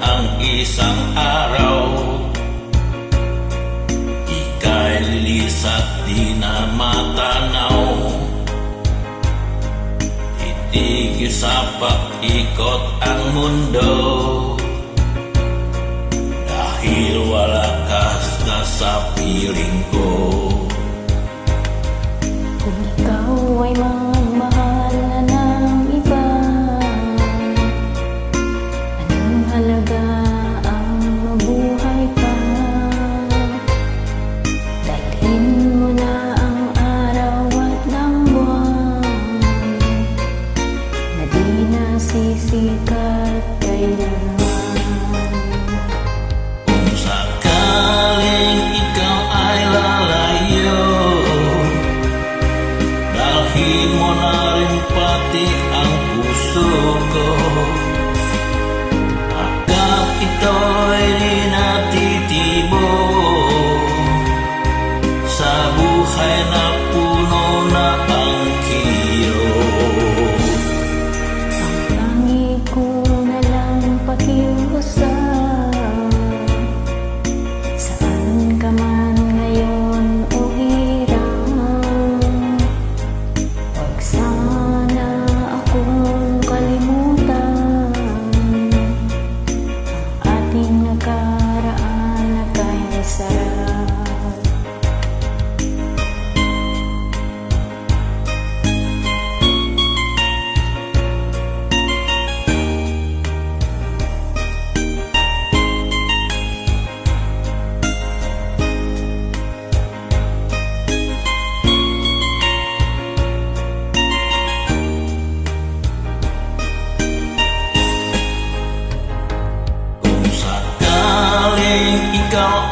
ang isang araw. Ika'y lilis at di na matanaw. Itigis sa ikot ang mundo. Dahil wala kas na sa piling ko. nagsisikat kailanman Sakaling ikaw ay lalayo Dalhin mo na rin pati ang puso ko. At ito'y di natitibo Sa buhay na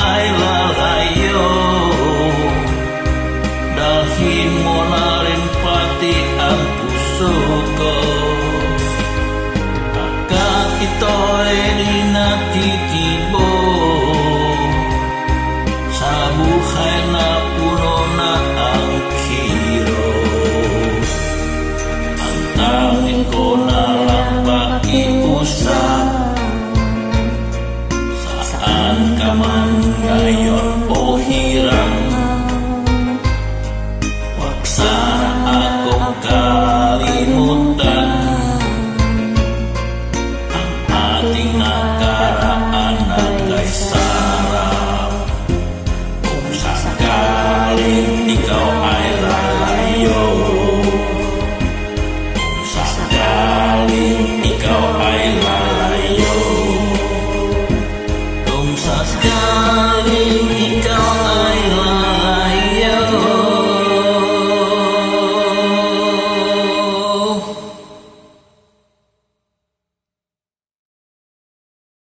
ay lalayo. Dalhin mo na rin pati ang puso ko. At ito'y rin natitigil صدقني تعالى